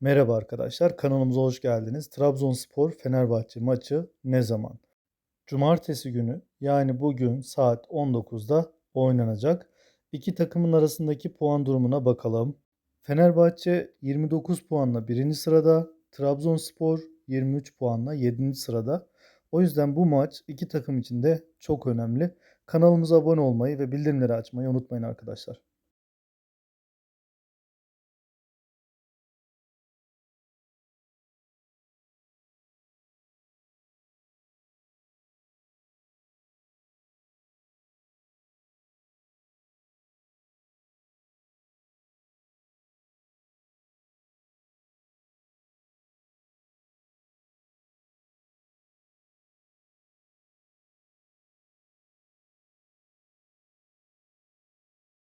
Merhaba arkadaşlar, kanalımıza hoş geldiniz. Trabzonspor Fenerbahçe maçı ne zaman? Cumartesi günü yani bugün saat 19'da oynanacak. İki takımın arasındaki puan durumuna bakalım. Fenerbahçe 29 puanla birinci sırada, Trabzonspor 23 puanla 7. sırada. O yüzden bu maç iki takım için de çok önemli. Kanalımıza abone olmayı ve bildirimleri açmayı unutmayın arkadaşlar.